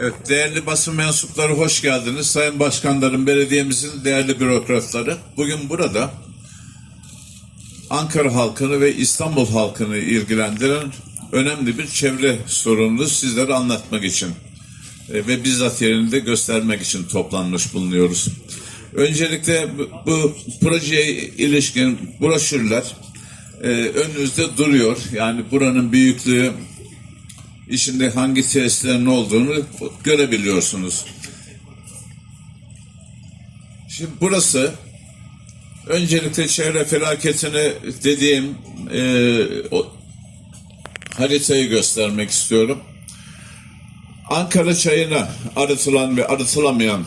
Evet, değerli basın mensupları hoş geldiniz. Sayın Başkanlarım, belediyemizin değerli bürokratları. Bugün burada Ankara halkını ve İstanbul halkını ilgilendiren önemli bir çevre sorununu sizlere anlatmak için e, ve bizzat yerinde göstermek için toplanmış bulunuyoruz. Öncelikle bu, projeye ilişkin broşürler e, önünüzde duruyor. Yani buranın büyüklüğü, içinde hangi tesislerin olduğunu görebiliyorsunuz. Şimdi burası öncelikle çevre felaketini dediğim e, o, haritayı göstermek istiyorum. Ankara çayına arıtılan ve arıtılamayan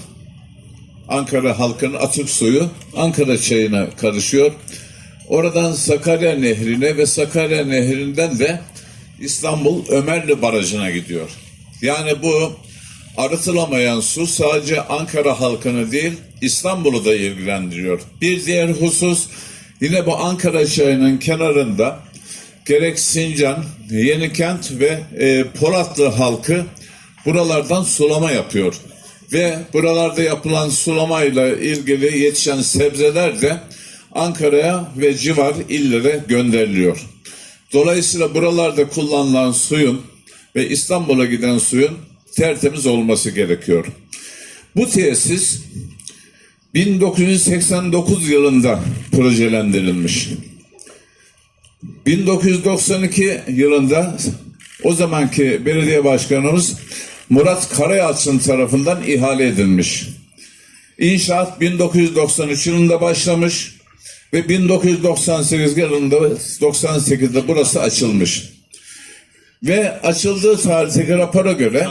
Ankara halkının atık suyu Ankara çayına karışıyor. Oradan Sakarya Nehri'ne ve Sakarya Nehri'nden de İstanbul Ömerli Barajı'na gidiyor. Yani bu arıtılamayan su sadece Ankara halkını değil İstanbul'u da ilgilendiriyor. Bir diğer husus yine bu Ankara çayının kenarında gerek Sincan, Yenikent ve e, Polatlı halkı buralardan sulama yapıyor. Ve buralarda yapılan sulamayla ilgili yetişen sebzeler de Ankara'ya ve civar illere gönderiliyor. Dolayısıyla buralarda kullanılan suyun ve İstanbul'a giden suyun tertemiz olması gerekiyor. Bu tesis 1989 yılında projelendirilmiş. 1992 yılında o zamanki belediye başkanımız Murat Karayalçın tarafından ihale edilmiş. İnşaat 1993 yılında başlamış ve 1998 yılında 98'de burası açılmış. Ve açıldığı tarihteki rapora göre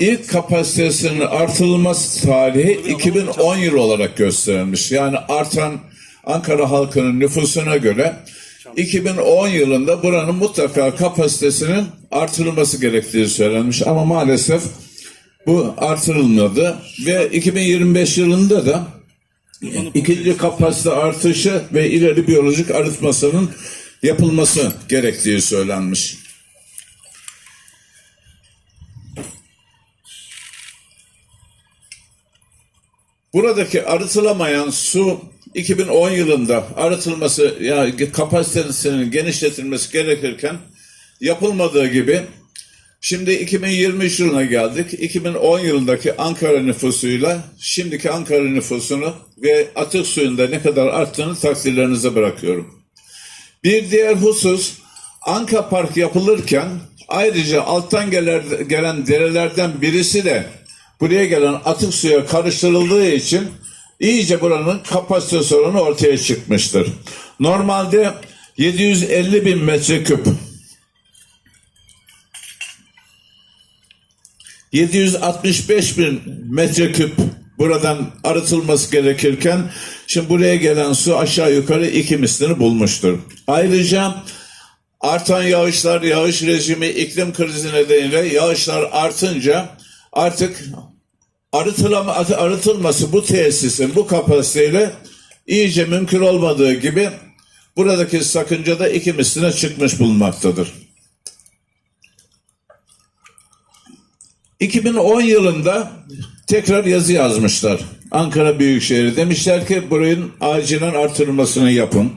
ilk kapasitesinin artırılması tarihi 2010 yıl olarak gösterilmiş. Yani artan Ankara halkının nüfusuna göre 2010 yılında buranın mutlaka kapasitesinin artırılması gerektiği söylenmiş ama maalesef bu artırılmadı ve 2025 yılında da ikinci kapasite artışı ve ileri biyolojik arıtmasının yapılması gerektiği söylenmiş. Buradaki arıtılamayan su 2010 yılında arıtılması yani kapasitesinin genişletilmesi gerekirken yapılmadığı gibi şimdi 2023 yılına geldik. 2010 yılındaki Ankara nüfusuyla şimdiki Ankara nüfusunu ve atık suyunda ne kadar arttığını takdirlerinize bırakıyorum. Bir diğer husus Anka Park yapılırken ayrıca alttan gelen, gelen derelerden birisi de buraya gelen atık suya karıştırıldığı için iyice buranın kapasite sorunu ortaya çıkmıştır. Normalde 750 bin metreküp 765 bin metreküp buradan arıtılması gerekirken şimdi buraya gelen su aşağı yukarı iki mislini bulmuştur. Ayrıca artan yağışlar, yağış rejimi, iklim krizi nedeniyle yağışlar artınca artık arıtılama, arıtılması bu tesisin bu kapasiteyle iyice mümkün olmadığı gibi buradaki sakınca da iki misline çıkmış bulunmaktadır. 2010 yılında tekrar yazı yazmışlar. Ankara Büyükşehir demişler ki burayın acilen artırılmasını yapın.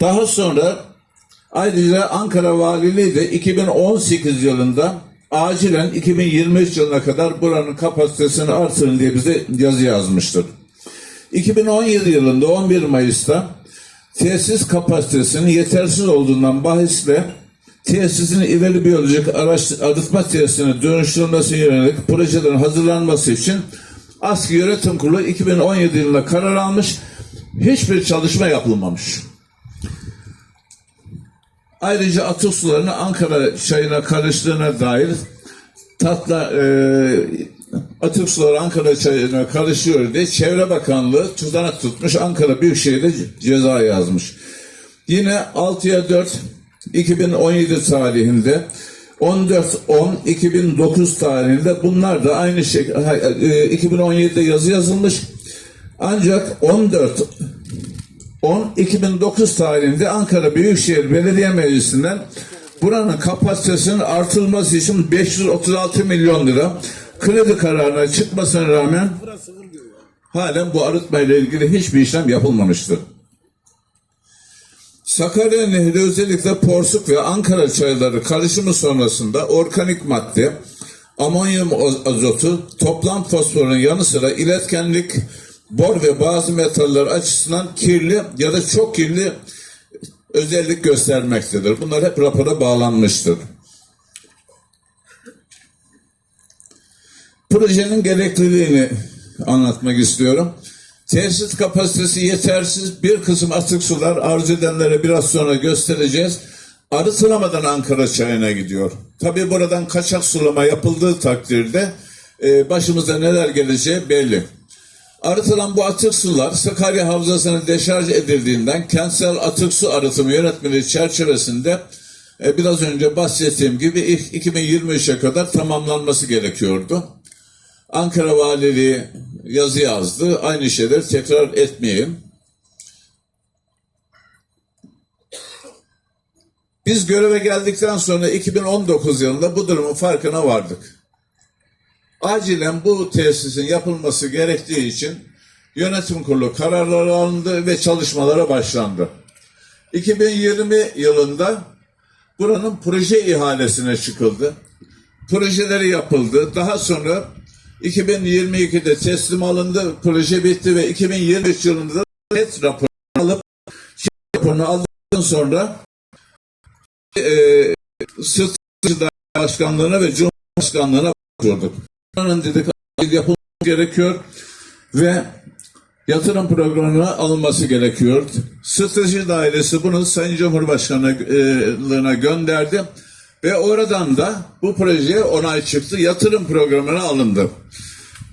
Daha sonra ayrıca Ankara Valiliği de 2018 yılında acilen 2023 yılına kadar buranın kapasitesini artırın diye bize yazı yazmıştır. 2017 yılında 11 Mayıs'ta tesis kapasitesinin yetersiz olduğundan bahisle tesisin ileri biyolojik araç, arıtma tesisine dönüştürülmesi yönelik projelerin hazırlanması için ASKİ Yönetim Kurulu 2017 yılında karar almış. Hiçbir çalışma yapılmamış. Ayrıca atık sularını Ankara çayına karıştığına dair tatla e, atık suları Ankara çayına karışıyor diye Çevre Bakanlığı tutanak tutmuş Ankara Büyükşehir'de ceza yazmış. Yine 6'ya 4 2017 tarihinde 14-10-2009 tarihinde bunlar da aynı şekilde 2017'de yazı yazılmış ancak 14 10 2009 tarihinde Ankara Büyükşehir Belediye Meclisi'nden buranın kapasitesinin artırılması için 536 milyon lira kredi kararına çıkmasına rağmen halen bu arıtma ile ilgili hiçbir işlem yapılmamıştır. Sakarya Nehri özellikle porsuk ve Ankara çayları karışımı sonrasında organik madde, amonyum azotu, toplam fosforun yanı sıra iletkenlik, bor ve bazı metaller açısından kirli ya da çok kirli özellik göstermektedir. Bunlar hep rapora bağlanmıştır. Projenin gerekliliğini anlatmak istiyorum. Tesis kapasitesi yetersiz. Bir kısım atık sular arzu edenlere biraz sonra göstereceğiz. Arıtılamadan Ankara çayına gidiyor. Tabii buradan kaçak sulama yapıldığı takdirde e, başımıza neler geleceği belli. Arıtılan bu atık sular Sakarya Havzası'na deşarj edildiğinden kentsel atık su arıtımı yönetmeliği çerçevesinde e, biraz önce bahsettiğim gibi ilk 2023'e kadar tamamlanması gerekiyordu. Ankara Valiliği yazı yazdı. Aynı şeyleri tekrar etmeyeyim. Biz göreve geldikten sonra 2019 yılında bu durumun farkına vardık. Acilen bu tesisin yapılması gerektiği için yönetim kurulu kararları alındı ve çalışmalara başlandı. 2020 yılında buranın proje ihalesine çıkıldı. Projeleri yapıldı. Daha sonra 2022'de teslim alındı. Proje bitti ve 2023 yılında net raporunu alıp raporunu aldıktan sonra e, Strateji Başkanlığı'na ve Cumhurbaşkanlığı'na başvurduk. Buranın dedik yapılması gerekiyor ve yatırım programına alınması gerekiyor. Strateji dairesi bunu Sayın Cumhurbaşkanlığına gönderdi ve oradan da bu projeye onay çıktı. Yatırım programına alındı.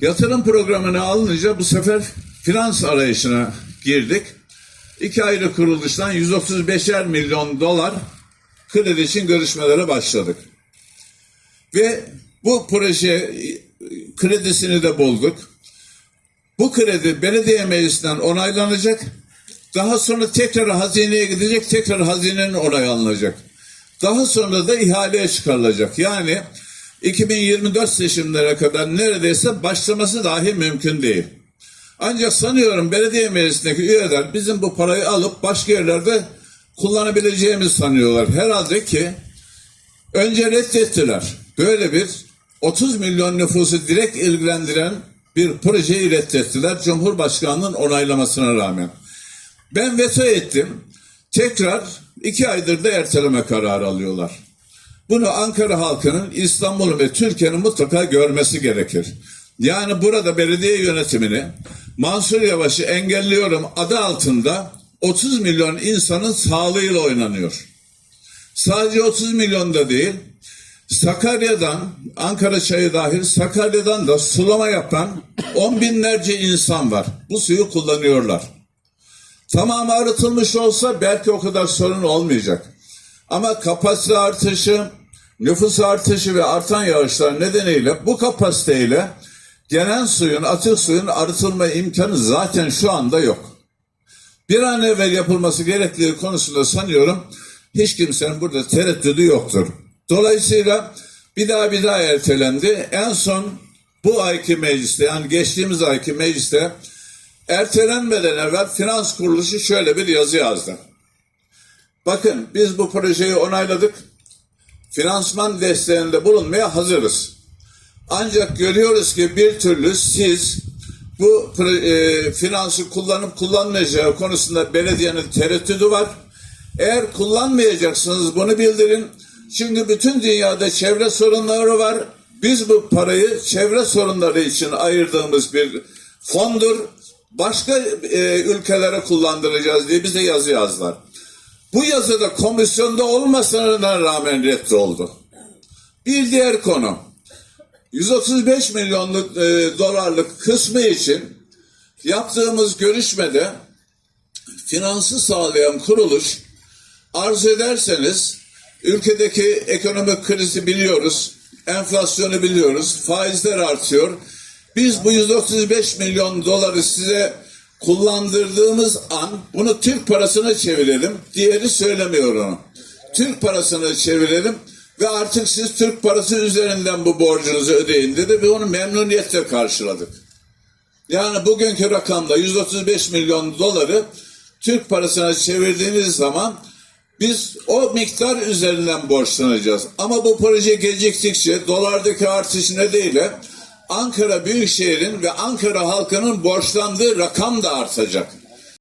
Yatırım programına alınınca bu sefer finans arayışına girdik. İki ayrı kuruluştan 135'er milyon dolar kredi için görüşmelere başladık. Ve bu proje kredisini de bulduk. Bu kredi belediye meclisinden onaylanacak. Daha sonra tekrar hazineye gidecek, tekrar hazinenin onayı alınacak. Daha sonra da ihaleye çıkarılacak. Yani 2024 seçimlere kadar neredeyse başlaması dahi mümkün değil. Ancak sanıyorum belediye meclisindeki üyeler bizim bu parayı alıp başka yerlerde kullanabileceğimizi sanıyorlar. Herhalde ki önce reddettiler. Böyle bir 30 milyon nüfusu direkt ilgilendiren bir projeyi reddettiler Cumhurbaşkanının onaylamasına rağmen. Ben veto ettim. Tekrar iki aydır da erteleme kararı alıyorlar. Bunu Ankara halkının, İstanbul'un ve Türkiye'nin mutlaka görmesi gerekir. Yani burada belediye yönetimini Mansur Yavaş'ı engelliyorum adı altında 30 milyon insanın sağlığıyla oynanıyor. Sadece 30 milyon da değil, Sakarya'dan, Ankara çayı dahil Sakarya'dan da sulama yapan on binlerce insan var. Bu suyu kullanıyorlar. Tamamı arıtılmış olsa belki o kadar sorun olmayacak. Ama kapasite artışı, nüfus artışı ve artan yağışlar nedeniyle bu kapasiteyle gelen suyun, atık suyun arıtılma imkanı zaten şu anda yok. Bir an evvel yapılması gerektiği konusunda sanıyorum hiç kimsenin burada tereddüdü yoktur. Dolayısıyla bir daha bir daha ertelendi. En son bu ayki mecliste yani geçtiğimiz ayki mecliste ertelenmeden evvel finans kuruluşu şöyle bir yazı yazdı. Bakın biz bu projeyi onayladık. Finansman desteğinde bulunmaya hazırız. Ancak görüyoruz ki bir türlü siz bu e, finansı kullanıp kullanmayacağı konusunda belediyenin tereddüdü var. Eğer kullanmayacaksınız bunu bildirin. Şimdi bütün dünyada çevre sorunları var. Biz bu parayı çevre sorunları için ayırdığımız bir fondur. Başka e, ülkelere kullandıracağız diye bize yazı yazdılar. Bu yazıda komisyonda olmasına rağmen reddoldu. Bir diğer konu. 135 milyonluk e, dolarlık kısmı için yaptığımız görüşmede finansı sağlayan kuruluş arzu ederseniz ülkedeki ekonomik krizi biliyoruz, enflasyonu biliyoruz, faizler artıyor. Biz bu 135 milyon doları size kullandırdığımız an bunu Türk parasına çevirelim. Diğeri söylemiyor onu. Türk parasına çevirelim ve artık siz Türk parası üzerinden bu borcunuzu ödeyin dedi ve onu memnuniyetle karşıladık. Yani bugünkü rakamda 135 milyon doları Türk parasına çevirdiğiniz zaman biz o miktar üzerinden borçlanacağız. Ama bu proje geciktikçe dolardaki artış nedeniyle Ankara Büyükşehir'in ve Ankara halkının borçlandığı rakam da artacak.